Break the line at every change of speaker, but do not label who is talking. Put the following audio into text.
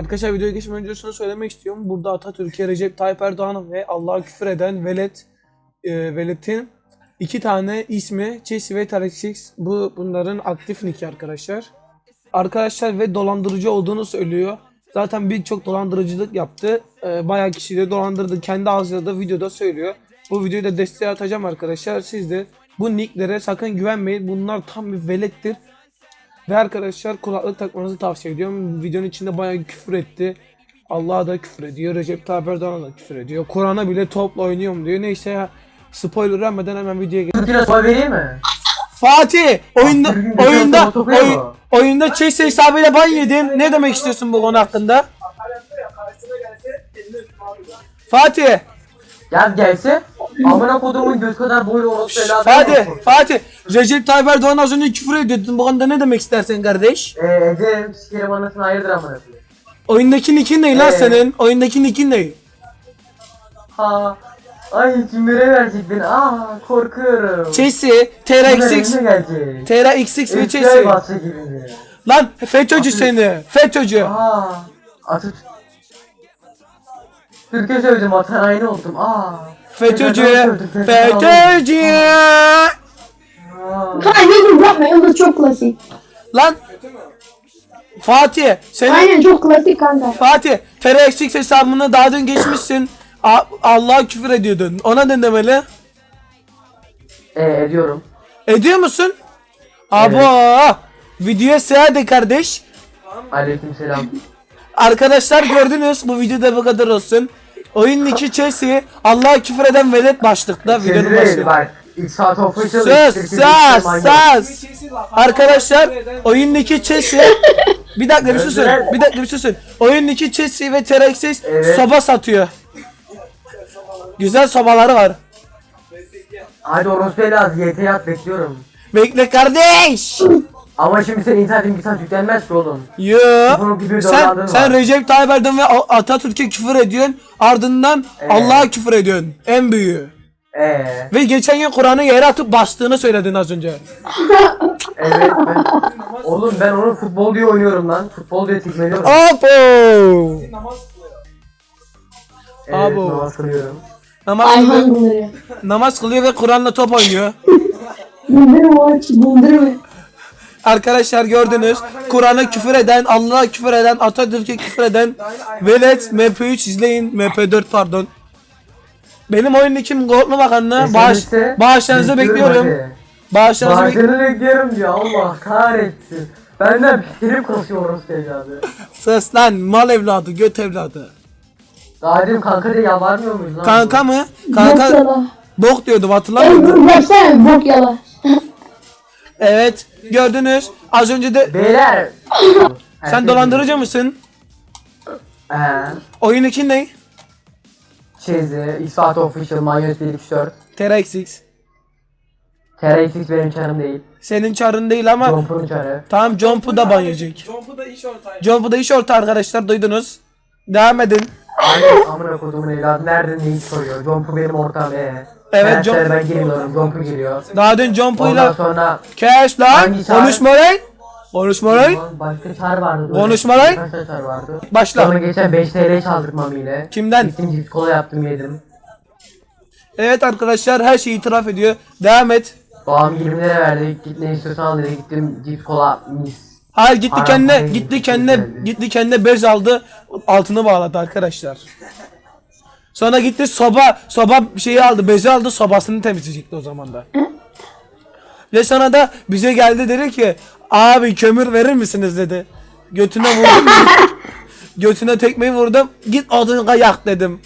Arkadaşlar videoya geçmeden önce şunu söylemek istiyorum. Burada Atatürk'e Recep Tayyip Erdoğan ve Allah'a küfür eden velet e, veletin iki tane ismi Chelsea ve Tarık Six. Bu bunların aktif niki arkadaşlar. Arkadaşlar ve dolandırıcı olduğunu söylüyor. Zaten birçok dolandırıcılık yaptı. E, bayağı kişiyi de dolandırdı. Kendi ağzıyla da videoda söylüyor. Bu videoyu da desteğe atacağım arkadaşlar. Siz de bu nicklere sakın güvenmeyin. Bunlar tam bir velettir. Ve arkadaşlar kulaklık takmanızı tavsiye ediyorum. Videonun içinde bayağı küfür etti. Allah'a da küfür ediyor. Recep Tayyip Erdoğan'a da küfür ediyor. Kur'an'a bile topla oynuyorum diyor. Neyse ya. Spoiler vermeden hemen videoya geç.
Türkiye'ne soy vereyim mi?
Fatih oyunda
geçen
oyunda
sene topu yok
oy-
mu?
oyunda Chelsea hesabıyla ban yedin. Ne demek istiyorsun bu konu hakkında? Fatih,
Gel gelse amına kodumun göz kadar boylu orası evladı.
Fatih, Fatih. Recep Tayyip Erdoğan az önce küfür ediyordun. Bu konuda ne demek istersen kardeş?
Eee Ece'm sikerim anasını hayırdır amına koyayım.
Oyundaki nickin ne lan
Ee?
senin? Oyundaki nickin ne?
Ha. Ay kimlere verecek beni? Aa korkuyorum.
Chelsea,
Kimler
TRX6,
elime gelecek?
TRX6 ve
FBI
Chelsea.
bahçe gibi mi?
Lan FETÖ'cü seni. FETÖ'cü.
Aa. Atıp. Türkiye sövdüm vatan haini oldum. Aa.
FETÖ'cü.
FETÖ'cü.
Anneciğim yapma yıldız çok klasik.
Lan Fatih senin
Aynen çok klasik kanka.
Fatih TRX6 hesabını daha dün geçmişsin. A- Allah'a küfür ediyordun. Ona ne demeli?
Eee ediyorum.
Ediyor musun? Abo. Videoya seyahat de kardeş.
Aleyküm selam.
Arkadaşlar gördünüz bu videoda bu kadar olsun. Oyun iki Chelsea Allah'a küfür eden velet başlıkta videonun
bak. Official. Türkiye
sus
manyak.
sus. Arkadaşlar oyundaki Chelsea bir dakika bir susun. Bir dakika bir susun. Oyundaki Chelsea ve Terexis
Evet.
soba satıyor. Güzel sobaları var.
Hadi orospu evladı YT'ye at bekliyorum.
Bekle kardeş.
Ama şimdi senin internetin bir saat yüklenmez ki oğlum.
Yo. Sen sen. Recep Tayyip Erdoğan ve Atatürk'e küfür ediyorsun. Ardından
Evet.
Allah'a küfür ediyorsun. En büyüğü.
Eee.
Ve geçen gün Kur'an'ı yere atıp bastığını söyledin az önce.
Evet ben. Oğlum ben onu futbol diye oynuyorum lan. Futbol diye tekmeliyorum.
Apo.
Evet
abo.
namaz kılıyorum.
Namaz kılıyor, namaz kılıyor ve Kur'an'la top oynuyor.
Aç bundurma.
Arkadaşlar gördünüz. Kur'an'a küfür eden, Allah'a küfür eden, Atatürk'e küfür eden Velet MP3 izleyin. MP4 pardon. Benim oyun kim Goldlu Bakanlığı bağış, bağışlarınızı bekliyorum. Bağışlarınızı bekliyorum.
Bekliyorum diyor Allah kahretsin. Benden prim kasıyor orospu evladı.
Sus lan mal evladı, göt evladı.
Daha dedim kanka diye yalvarmıyor muyuz lan?
Kanka mı?
Bok
Kanka
yala.
bok diyordum
Ey
hatırlamıyor musun?
bok yala.
Evet gördünüz. Az önce de
Beyler.
sen dolandırıcı mısın?
Eee.
Oyun için ne?
Çezi, İspat Official, Manyos 124.
TRX.
TRX benim çarım değil.
Senin çarın değil ama
Jumper'ın çarı.
tamam Jompu da ban yiyecek.
Jompu da iş ortağı.
Jompu da iş orta arkadaşlar duydunuz. Devam edin.
Aynen amına kodumun evladı nerede neyi soruyor? Jumper benim ortağım ee.
Evet, Jump-
ben girmiyorum, Jumper giriyor.
Daha dün
Ondan
Jompu'yla
sonra
Cash lan.
Hangi çağrı?
Konuşma lan. Konuşma lan.
başka çar vardı.
Konuşma lan.
Tane çar vardı.
Başla.
Sonra geçen 5 TL çaldık mamiyle.
Kimden?
Gittim cips kola yaptım yedim.
Evet arkadaşlar her şeyi itiraf ediyor. Devam et.
Babam 20 lira verdi. Git ne istiyorsan al dedi. Gittim cips kola mis.
Hayır gitti
Haram
kendine gitti
gitti,
kendine
güzeldi.
gitti kendine bez aldı. Altını bağladı arkadaşlar. Sonra gitti soba soba şeyi aldı bezi aldı sobasını temizleyecekti o zaman da. Ve sonra da bize geldi dedi ki abi kömür verir misiniz dedi. Götüne vurdum. götüne tekmeyi vurdum. Git odunu yak dedim.